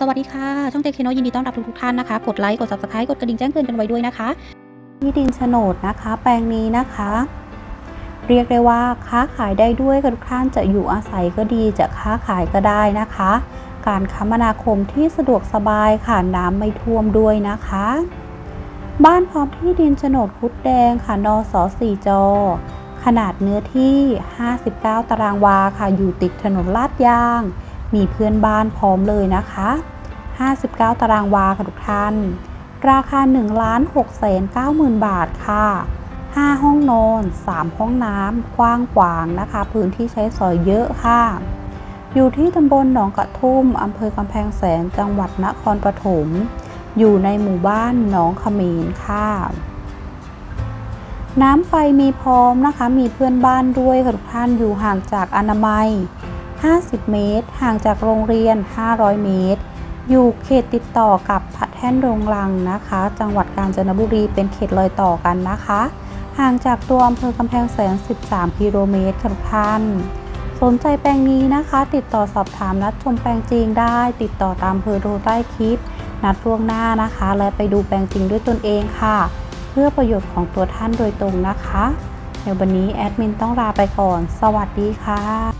สวัสดีค่ะ ช่องเจคโนยินดีต้อนรับทุกทุกท่านนะคะ กดไลค์ กด subscribe กดกระดิ่งแจ้งเตือนกันไว้ด้วยนะคะ ที่ดินโฉนดนะคะ แปลงนี้นะคะ เรียกได้ว่าค้าขายได้ด้วยทุกท่านจะอยู่อาศัยก็ดีจะค้าขายก็ได้นะคะ การคมนาคมที่สะดวกสบายค่ะน้ำไม่ท่วมด้วยนะคะ บ้านพร้อมที่ดินโฉนดคุดแดงค่ะนสสี่จอขนาดเนื้อที่ 59 ตารางวาค่ะ อยู่ติดถนนลาดยาง มีเพื่อนบ้านพร้อมเลยนะคะ 59 ตารางวาค่ะทุกท่าน ราคา1ล้าน6แสน9หมื่นบาทค่ะ 5 ห้องนอน 3 ห้องน้ำกว้างขวางนะคะ พื้นที่ใช้สอยเยอะค่ะ อยู่ที่ตำบลหนองกระทุ่มอำเภอกำแพงแสนจังหวัดนครปฐม อยู่ในหมู่บ้านหนองขมินค่ะน้ำไฟมีพร้อมนะคะ มีเพื่อนบ้านด้วยค่ะทุกท่านอยู่ห่างจากอนามัย 50 เมตร ห่างจากโรงเรียน 500 เมตร อยู่เขตติดต่อกับพระแท่นโรงลังนะคะ จังหวัดกาญจนบุรีเป็นเขตรอยต่อกันนะคะ ห่างจากตัวอำเภอกำแพงแสน 13 กิโลเมตรค่ะทุกท่าน สนใจแปลงนี้นะคะ ติดต่อสอบถามนัดชมแปลงจริงได้ ติดต่อตามเบอร์โทรใต้คลิป นัดล่วงหน้านะคะ และไปดูแปลงจริงด้วยตนเองค่ะ เพื่อประโยชน์ของตัวท่านโดยตรงนะคะในวันนี้แอดมินต้องลาไปก่อน สวัสดีค่ะ